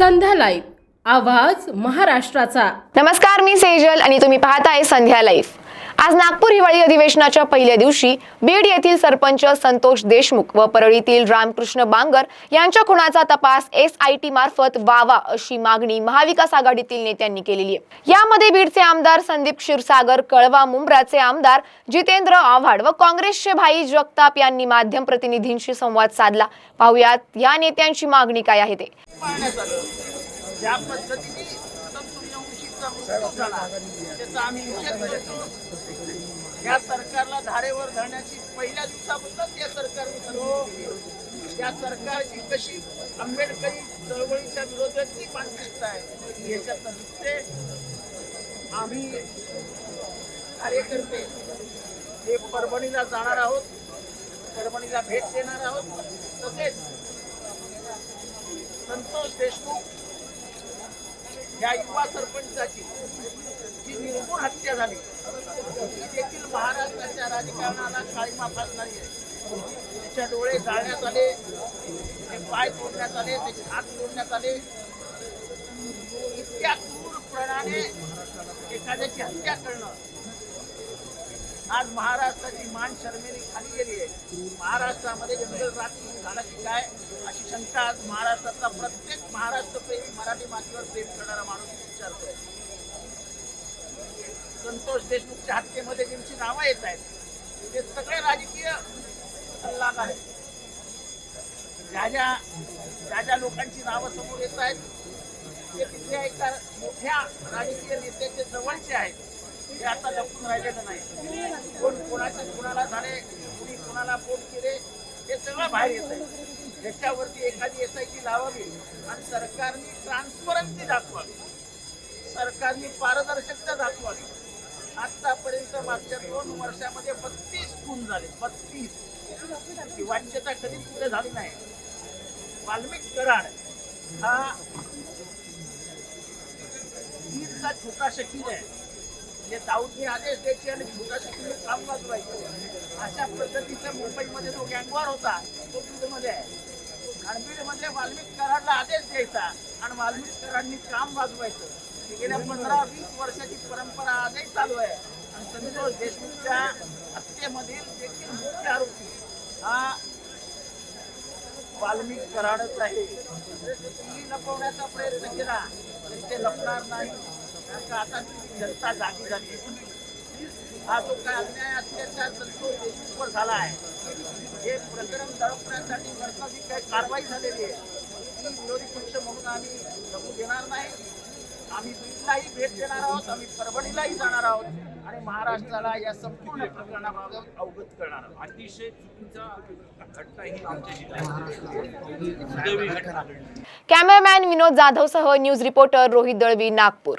संध्या live. आवाज महाराष्ट्राचा. नमस्कार मी सेजल आणि तुम्ही पाहताय संध्या लाईव्ह. आज नागपूर हिवाळी अधिवेशनाच्या पहिल्या दिवशी बीड येथील सरपंच संतोष देशमुख व परळीतील रामकृष्ण बांगर यांच्या खुनाचा तपास एस आय टी मार्फत व्हावा अशी मागणी महाविकास आघाडीतील नेत्यांनी केलेली आहे. यामध्ये बीडचे आमदार संदीप क्षीरसागर कळवा मुंब्राचे आमदार जितेंद्र आव्हाड व काँग्रेसचे भाई जगताप यांनी माध्यम प्रतिनिधींशी संवाद साधला. पाहुयात या नेत्यांची मागणी काय आहे ते. पाहण्यात मृत्यू झाला त्याचा आम्ही निषेध करतो. या सरकारला धारेवर धरण्याची पहिल्या दिवसापासूनच या सरकारने ठरवलं या सरकारची कशी आंबेडकरी चळवळीच्या विरोधातली मानसिकता आहे याच्यात नुसते आम्ही कार्यकर्ते हे परभणीला जाणार आहोत परभणीला भेट देणार आहोत. तसेच संतोष देशमुख या युवा सरपंचाची जी निर्गुण हत्या झाली ती देखील महाराष्ट्राच्या राजकारणाला काळीमा फासणारी आहे. तिच्या डोळे जाळण्यात आले ते पाय तोडण्यात आले त्याचे हात तोडण्यात आले. इतक्या क्रूरपणाने एखाद्याची हत्या करणं आज महाराष्ट्राची मान शर्मेने खाली गेली आहे. महाराष्ट्रामध्ये जंगल रात झाला की काय अशी शंका आज महाराष्ट्रातला प्रत्येक महाराष्ट्रप्रेमी मराठी मातीवर प्रेम करणारा माणूस विचारतोय. संतोष देशमुखच्या हत्येमध्ये ज्यांची नावं येत आहेत ते सगळे राजकीय सल्लाग आहेत. ज्या ज्या ज्या ज्या लोकांची नावं समोर येत आहेत ते तिथल्या एका मोठ्या राजकीय नेत्याचे जवळचे आहेत. हे आता लपून राहिलेलं नाही. कोण कोणाचे कोणाला झाले कुणी कुणाला फोन केले हे सगळं बाहेर येत आहे त्याच्यावरती एखादी एस आय टी लावावी आणि सरकारने ट्रान्सपरन्सी दाखवावी. सरकारने पारदर्शकता दाखवावी. आतापर्यंत मागच्या दोन वर्षामध्ये बत्तीस खून झाले बत्तीस. ही वाच्यता कधीच पुढे झाली नाही. वाल्मिक कराड हा छोटा शकील आहे. म्हणजे दाऊदने आदेश द्यायचे आणि छोटा तुम्ही काम वाजवायचं. अशा पद्धतीचा मुंबईमध्ये जो गँगवार होता तो बीडमध्ये आहे. आणि बीडमध्ये वाल्मिक कराडला आदेश द्यायचा आणि वाल्मिक कराडनी काम वाजवायचं. गेल्या पंधरा वीस वर्षाची परंपरा आजही चालू आहे. आणि संतोष देशमुखच्या हत्येमधील देखील मुख्य आरोपी हा वाल्मिक कराडच आहे. तुम्ही लपवण्याचा प्रयत्न केला तरी ते लपणार नाही. आता जनता जागी झाली. हा जो काय अन्याय अत्याचार संतोष देशमुखवर झाला आहे हे प्रकरण दडपण्यासाठी वरनं काही कारवाई झालेली आहे. ती विरोधी पक्ष म्हणून आम्ही लपू देणार नाही. आम्ही बीडलाही भेट देणार आहोत आम्ही परभणीलाही जाणार आहोत आणि महाराष्ट्राला या संपूर्ण प्रकरणाबाबत अवगत करणार आहोत. अतिशय चुकीचा घटना ही आमच्या जिल्ह्यात कॅमेरामॅन विनोद जाधव सह न्यूज रिपोर्टर रोहित दळवी नागपूर.